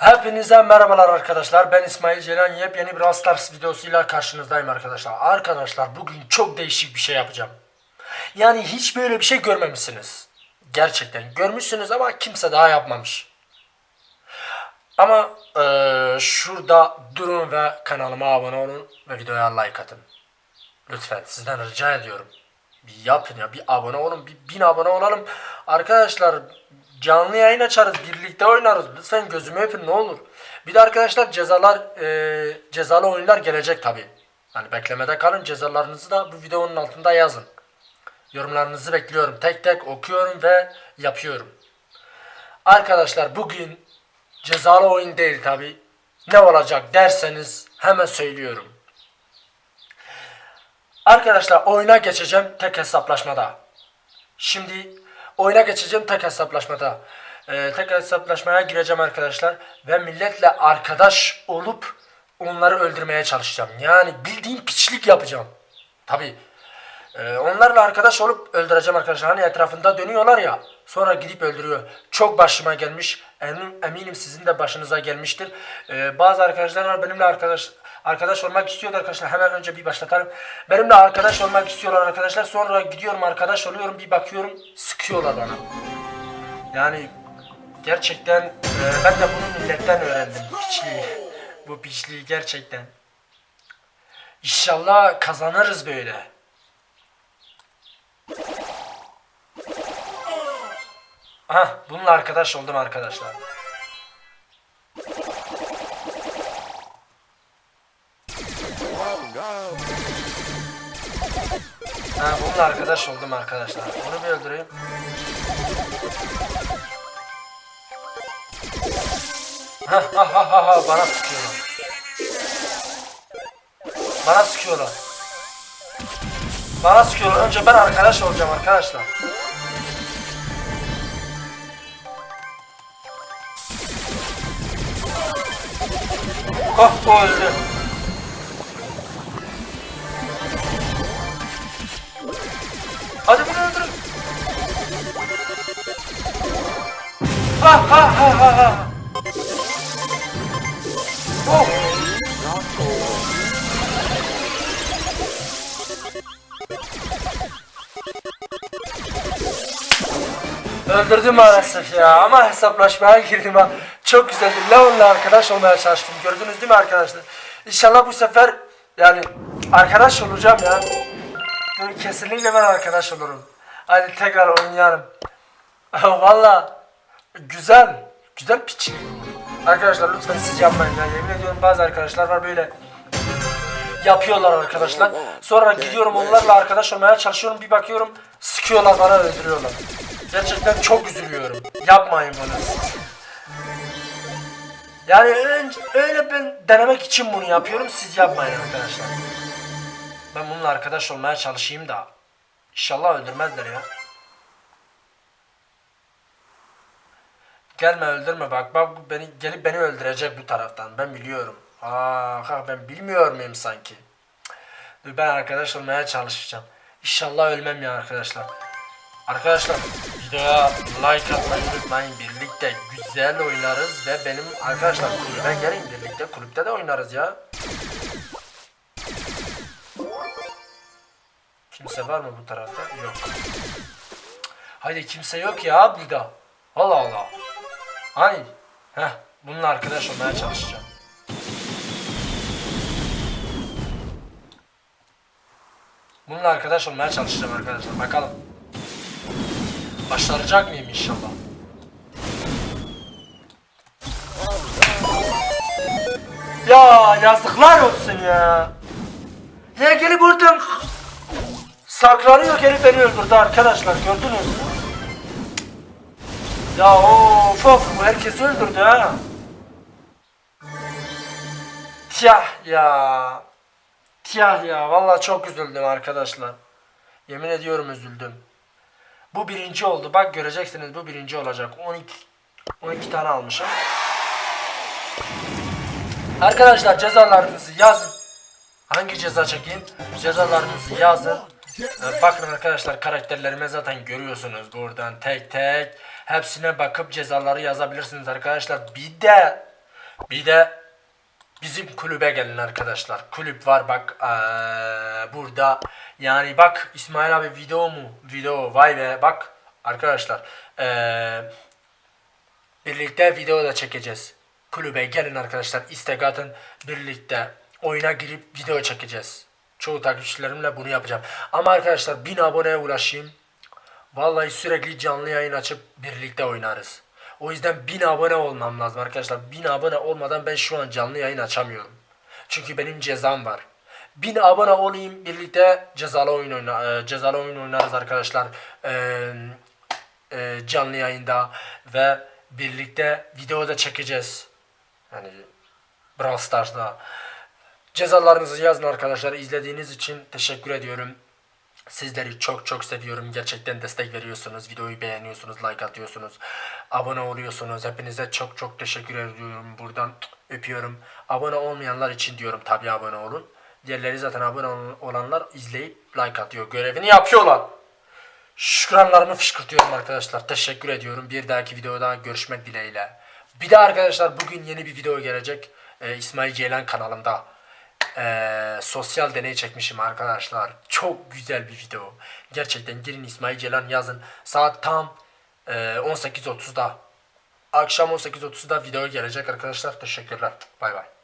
Hepinize merhabalar arkadaşlar. Ben İsmail Ceylan. Yepyeni bir Stars videosuyla karşınızdayım arkadaşlar. Arkadaşlar bugün çok değişik bir şey yapacağım. Yani hiç böyle bir şey görmemişsiniz. Gerçekten görmüşsünüz ama kimse daha yapmamış. Ama eee, şurada durun ve kanalıma abone olun ve videoya like atın. Lütfen sizden rica ediyorum. Bir yapın ya bir abone olun bir bin abone olalım. Arkadaşlar canlı yayın açarız birlikte oynarız. Lütfen gözümü öpün ne olur. Bir de arkadaşlar cezalar e, cezalı oyunlar gelecek tabi. Hani beklemede kalın cezalarınızı da bu videonun altında yazın. Yorumlarınızı bekliyorum. Tek tek okuyorum ve yapıyorum. Arkadaşlar bugün cezalı oyun değil tabi. Ne olacak derseniz hemen söylüyorum. Arkadaşlar oyuna geçeceğim tek hesaplaşmada. Şimdi oyuna geçeceğim tek hesaplaşmada. Ee, tek hesaplaşmaya gireceğim arkadaşlar ve milletle arkadaş olup onları öldürmeye çalışacağım. Yani bildiğim piçlik yapacağım. Tabi. onlarla arkadaş olup öldüreceğim arkadaşlar. Hani etrafında dönüyorlar ya. Sonra gidip öldürüyor. Çok başıma gelmiş. Eminim sizin de başınıza gelmiştir. Ee, bazı arkadaşlar var benimle arkadaş arkadaş olmak istiyorlar arkadaşlar. Hemen önce bir başlatalım. Benimle arkadaş olmak istiyorlar arkadaşlar. Sonra gidiyorum arkadaş oluyorum. Bir bakıyorum sıkıyorlar bana. Yani gerçekten e, ben de bunu milletten öğrendim. Piçliği. Bu piçliği gerçekten. İnşallah kazanırız böyle. Aha bununla arkadaş oldum arkadaşlar. Ha bununla arkadaş oldum arkadaşlar. Bunu bir öldüreyim. Ha ha ha ha ha bana sıkıyorlar. Bana sıkıyorlar. Bana sıkıyorlar. Önce ben arkadaş olacağım arkadaşlar. Oh öldü. Ha ha ha ha ha. Oh. Öldürdüm maalesef ya ama hesaplaşmaya girdim ha. Çok güzeldi. Leon'la arkadaş olmaya çalıştım. Gördünüz değil mi arkadaşlar? İnşallah bu sefer yani arkadaş olacağım ya. Kesinlikle ben arkadaş olurum. Hadi tekrar oynayalım. Valla güzel. Güzel piçli. Arkadaşlar lütfen siz yapmayın ya. Yemin ediyorum bazı arkadaşlar var böyle yapıyorlar arkadaşlar. Sonra gidiyorum onlarla arkadaş olmaya çalışıyorum. Bir bakıyorum sıkıyorlar bana öldürüyorlar. Gerçekten çok üzülüyorum. Yapmayın bunu. Yani önce, öyle ben denemek için bunu yapıyorum. Siz yapmayın arkadaşlar. Ben bununla arkadaş olmaya çalışayım da. İnşallah öldürmezler ya. Gelme öldürme bak bak beni gelip beni öldürecek bu taraftan ben biliyorum. Aa ha, ben bilmiyor muyum sanki? Dur ben arkadaş olmaya çalışacağım. İnşallah ölmem ya arkadaşlar. Arkadaşlar videoya like atmayı unutmayın. Birlikte güzel oynarız ve benim arkadaşlar kulübe gelin birlikte kulüpte de oynarız ya. Kimse var mı bu tarafta? Yok. Haydi kimse yok ya burada. Allah Allah. Hani? Heh, bununla arkadaş olmaya çalışacağım. Bununla arkadaş olmaya çalışacağım arkadaşlar. Bakalım. Başaracak mıyım inşallah? Ya yazıklar olsun ya. Ya gelip oradan saklanıyor gelip beni öldürdü arkadaşlar gördünüz mü? Ya of of bu herkesi öldürdü ha. Tiyah ya. Tiyah ya vallahi çok üzüldüm arkadaşlar. Yemin ediyorum üzüldüm. Bu birinci oldu. Bak göreceksiniz bu birinci olacak. 12 12 tane almışım. Arkadaşlar cezalarınızı yazın. Hangi ceza çekeyim? Cezalarınızı yazın. Ee, Bakın arkadaşlar karakterlerime zaten görüyorsunuz buradan tek tek. Hepsine bakıp cezaları yazabilirsiniz arkadaşlar. Bir de Bir de bizim kulübe gelin arkadaşlar. Kulüp var bak eee, burada. Yani bak İsmail abi video mu? Video vay be bak arkadaşlar. Eee birlikte video da çekeceğiz. Kulübe gelin arkadaşlar. istek atın. Birlikte oyuna girip video çekeceğiz. Çoğu takipçilerimle bunu yapacağım. Ama arkadaşlar 1000 aboneye ulaşayım. Vallahi sürekli canlı yayın açıp birlikte oynarız. O yüzden 1000 abone olmam lazım arkadaşlar. 1000 abone olmadan ben şu an canlı yayın açamıyorum. Çünkü benim cezam var. 1000 abone olayım birlikte cezalı oyun oyna e, cezalı oyun oynarız arkadaşlar. Eee e, canlı yayında ve birlikte video da çekeceğiz. Yani Brawl Stars'da. Cezalarınızı yazın arkadaşlar. İzlediğiniz için teşekkür ediyorum. Sizleri çok çok seviyorum. Gerçekten destek veriyorsunuz. Videoyu beğeniyorsunuz, like atıyorsunuz. Abone oluyorsunuz. Hepinize çok çok teşekkür ediyorum. Buradan öpüyorum. Abone olmayanlar için diyorum tabii abone olun. Diğerleri zaten abone ol- olanlar izleyip like atıyor. Görevini yapıyorlar. Şükranlarımı fışkırtıyorum arkadaşlar. Teşekkür ediyorum. Bir dahaki videoda görüşmek dileğiyle. Bir de arkadaşlar bugün yeni bir video gelecek. Ee, İsmail Ceylan kanalımda. Ee, sosyal deney çekmişim arkadaşlar. Çok güzel bir video. Gerçekten girin İsmail Ceylan yazın. Saat tam e, 18.30'da. Akşam 18.30'da video gelecek arkadaşlar. Teşekkürler. Bay bay.